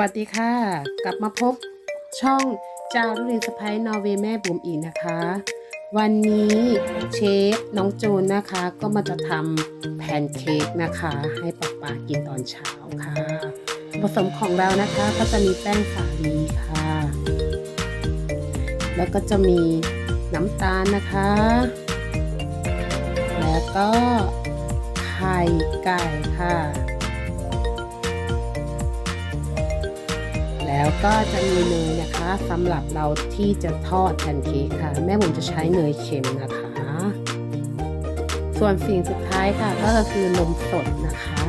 วัสดีค่ะ กลับมาพบช่องจารุณีสไปนอร์เวย์แม่บุ๋มอีกนะคะ วันนี้เชฟน้องจูนนะคะ ก็มาจะทำแพนเค้กนะคะ ให้ป๊าป๊ากินตอนเช้าค่ะผสมของเรานะคะก็จะมีแป้งสาลีค่ะ แล้วก็จะมีน้ำตาลนะคะ แล้วก็ไข่ไก่ค่ะ แล้วก็จะมีเนยนะคะสำหรับเราที่จะทอดแพนเค้กค่ะ แม่ผมจะใช้เนยเค็มนะคะ ส่วนสิ่งสุดท้ายค่ะ ก็คือนมสดนะคะ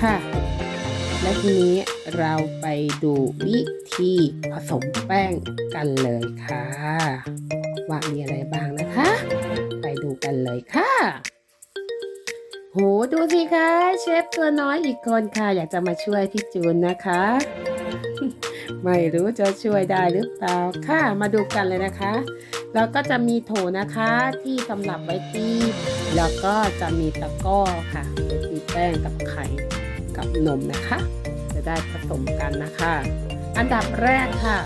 ค่ะ และทีนี้เราไปดูวิธีผสมแป้งกันเลยค่ะ ว่ามีอะไรบ้างนะคะ ไปดูกันเลยค่ะ โหดูสิคะเชฟตัวน้อยอีกคนค่ะ อยากจะมาช่วยพี่จูนนะคะ ไม่รู้จะช่วยได้หรือเปล่าค่ะมาดูกันเลยนะคะ แล้วก็จะมีโถนะคะที่สำหรับไว้ตีแล้วก็จะมีตะกร้อค่ะไว้ตีแป้งกับไข่กับนมนะคะ จะได้ผสมกันนะคะ อันดับแรกค่ะ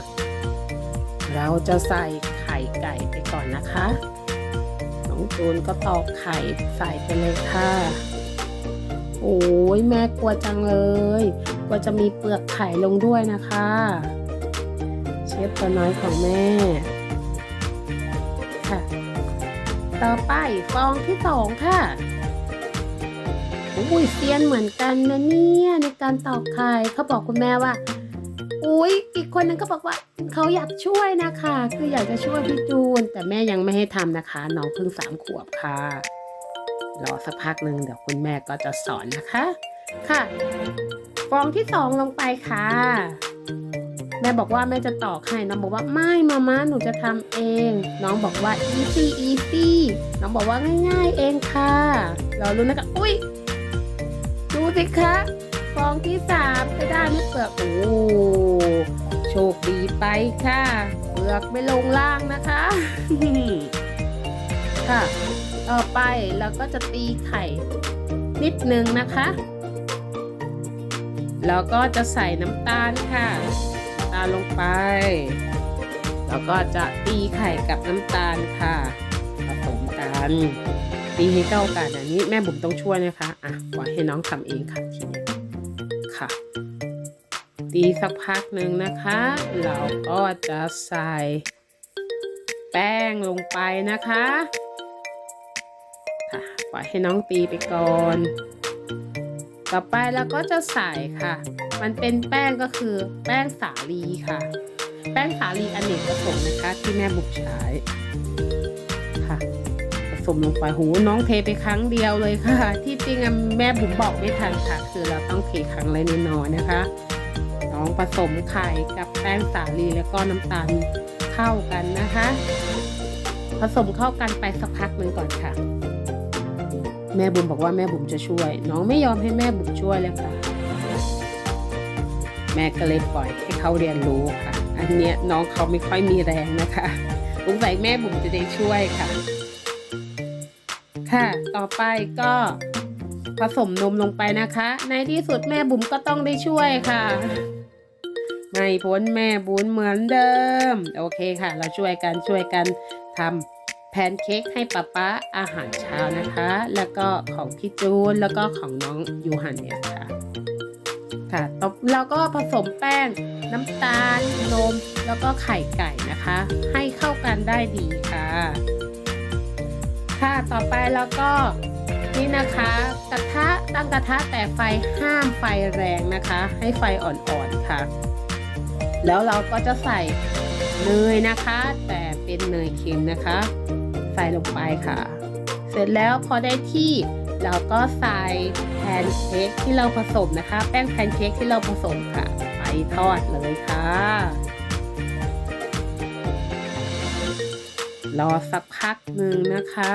เราจะใส่ไข่ไก่ไปก่อนนะคะ น้องจูนก็ตอกไข่ใส่ไปเลยค่ะ โอ้ยแม่กลัวจังเลยกลัวจะมีเปลือกไข่ลงด้วยนะคะ เชฟตัวน้อยของแม่ค่ะ ต่อไปฟองที่สองค่ะอุ้ยเซียนเหมือนกันนะเนี่ยในการตอกไข่เขาบอกคุณแม่ว่า อุ้ยอีกคนนึงก็บอกว่าเขาอยากช่วยนะคะ คืออยากจะช่วยพี่จูน แต่แม่ยังไม่ให้ทำนะคะ น้องเพิ่งสามขวบค่ะ รอสักพักหนึ่งเดี๋ยวคุณแม่ก็จะสอนนะคะ ค่ะ ฟองที่สองลงไปค่ะ แม่บอกว่าแม่จะตอกให้ น้องบอกว่าไม่มาม่าหนูจะทำเอง น้องบอกว่า easy easy น้องบอกว่าง่าย ๆ เองค่ะรอรุ้นนะคะอุ้ยดูสิคะ ฟองที่สามจะได้ไม่เปลือกโอ้โชคดีไปค่ะเปลือกไม่ลงล่างนะคะค่ะ ต่อไปเราก็จะตีไข่นิดนึงนะคะแล้วก็จะใส่น้ำตาลค่ะตาลลงไป แล้วก็จะตีไข่กับน้ำตาลค่ะผสมกันตีให้เข้ากันอันนี้แม่บุ๋มต้องช่วยนะคะ อะปล่อยให้น้องทำเองค่ะทีนี้ ค่ะ ตีสักพักหนึ่งนะคะ เราก็จะใส่แป้งลงไปนะคะค่ะปล่อยให้น้องตีไปก่อน ต่อไปเราก็จะใส่ค่ะ มันเป็นแป้งก็คือแป้งสาลีค่ะ แป้งสาลีอเนกประสงค์นะคะที่แม่บุกใช้ สมลงไปหูน้องเทไปครั้งเดียวเลยค่ะ ที่จริงอะแม่บุ๋มบอกไม่ทันค่ะ คือเราต้องเทครั้งละนิดน้อยๆนะคะน้องผสมไข่กับแป้งสาลีแล้วก็น้ำตาลเข้ากันนะคะ ผสมเข้ากันไปสักพักหนึ่งก่อนค่ะ แม่บุ๋มบอกว่าแม่บุ๋มจะช่วย น้องไม่ยอมให้แม่บุ๋มช่วยเลยค่ะ แม่ก็เลยปล่อยให้เขาเรียนรู้ค่ะ อันเนี้ยน้องเขาไม่ค่อยมีแรงนะคะสงสัยแม่บุ๋มจะได้ช่วยค่ะ ค่ะ ต่อไปก็ผสมนมลงไปนะคะ ในที่สุดแม่บุ๋มก็ต้องได้ช่วยค่ะไม่พ้นแม่บุญเหมือนเดิม โอเคค่ะ เราช่วยกันช่วยกันทำแพนเค้กให้ป๊าป๊าอาหารเช้านะคะ แล้วก็ของพี่จูนแล้วก็ของน้องยูฮันเนี่ยค่ะค่ะต่อเราก็ผสมแป้งน้ำตาลนมแล้วก็ไข่ไก่นะคะ ให้เข้ากันได้ดีค่ะ ค่ะ ต่อไปแล้วก็นี่นะคะกระทะตั้งกระทะแต่ไฟห้ามไฟแรงนะคะ ให้ไฟอ่อนๆค่ะ แล้วเราก็จะใส่เนยนะคะ แต่เป็นเนยเค็มนะคะ ใส่ลงไปค่ะ เสร็จแล้วพอได้ที่เราก็ใส่แพนเค้กที่เราผสมนะคะ แป้งแพนเค้กที่เราผสมค่ะ ไปทอดเลยค่ะ รอสักพักหนึ่งนะคะ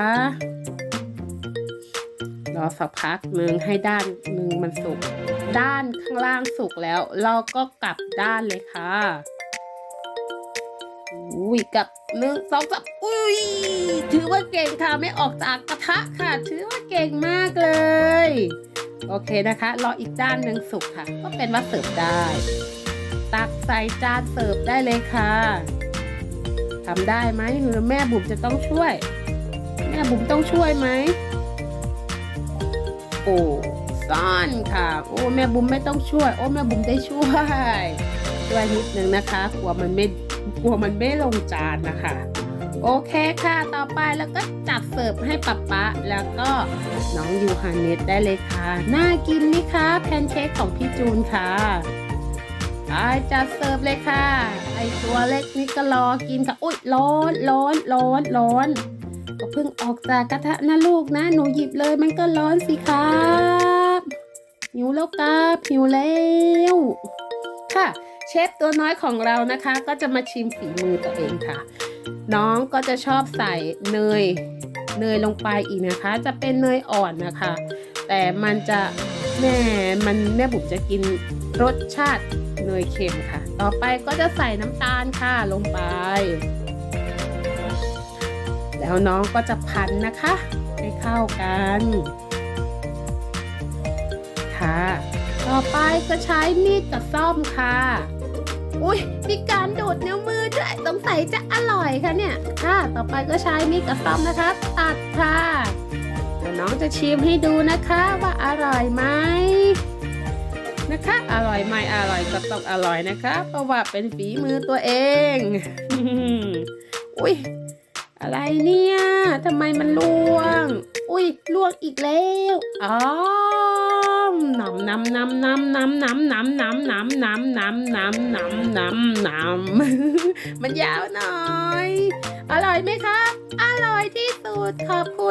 รอสักพักหนึ่งให้ด้านหนึ่งมันสุก ด้านข้างล่างสุกแล้ว เราก็กลับด้านเลยค่ะอุ้ยกลับหนึ่งสองสามอุ้ยถือว่าเก่งค่ะไม่ออกจากกระทะค่ะ ถือว่าเก่งมากเลย โอเคนะคะ รออีกด้านหนึ่งสุกค่ะ ก็เป็นว่าเสิร์ฟได้ ตักใส่จานเสิร์ฟได้เลยค่ะ ทำได้ไหมหรือแม่บุ๋มจะต้องช่วย แม่บุ๋มต้องช่วยไหมโอ้ซ่อนค่ะ โอ้แม่บุ๋มไม่ต้องช่วย โอ้แม่บุ๋มได้ช่วยช่วยนิดนึงนะคะกลัวมันไม่กลัวมันไม่ลงจานนะคะโอเคค่ะ ต่อไปแล้วก็จัดเสิร์ฟให้ป๊าป๊าแล้วก็น้องยูฮาเนสได้เลยค่ะ น่ากินไหมคะ แพนเค้กของพี่จูนค่ะ ไปจัดเสิร์ฟเลยค่ะ ไอตัวเล็กนี่ก็รอกินค่ะอุ้ยร้อนร้อนร้อนร้อนก็เพิ่งออกจากกระทะนะลูกนะ หนูหยิบเลยมันก็ร้อนสิครับหิวแล้วครับหิวแล้วค่ะ เชฟตัวน้อยของเรานะคะ ก็จะมาชิมฝีมือตัวเองค่ะ น้องก็จะชอบใส่เนยเนยลงไปอีกนะคะ จะเป็นเนยอ่อนนะคะ แต่มันจะแม่มันแม่บุ๋มจะกินรสชาติ เนยเค็มค่ะ ต่อไปก็จะใส่น้ำตาลค่ะลงไป แล้วน้องก็จะพันนะคะ ให้เข้ากัน ค่ะ ต่อไปก็ใช้มีดกับซ่อมค่ะอุ้ยมีการดูดนิ้วมือด้วยสงสัยจะอร่อยค่ะเนี่ย ค่ะ ต่อไปก็ใช้มีดกับซ่อมนะคะ ตัดค่ะเดี๋ยวน้องจะชิมให้ดูนะคะว่าอร่อยไหม อร่อยไหมอร่อยก็ต้องอร่อยนะคะเพราะว่าเป็นฝีมือตัวเองอุ้ยอะไรเนี่ยทำไมมันล่วง อุ้ยล่วงอีกแล้วอ๋อน้ำน้ำน้ำน้ำน้ำน้ำน้ำน้ำน้ำน้ำน้ำน้ำน้ำน้ำน้ำมันยาวหน่อย อร่อยไหมคะ อร่อยที่สุดขอบคุณ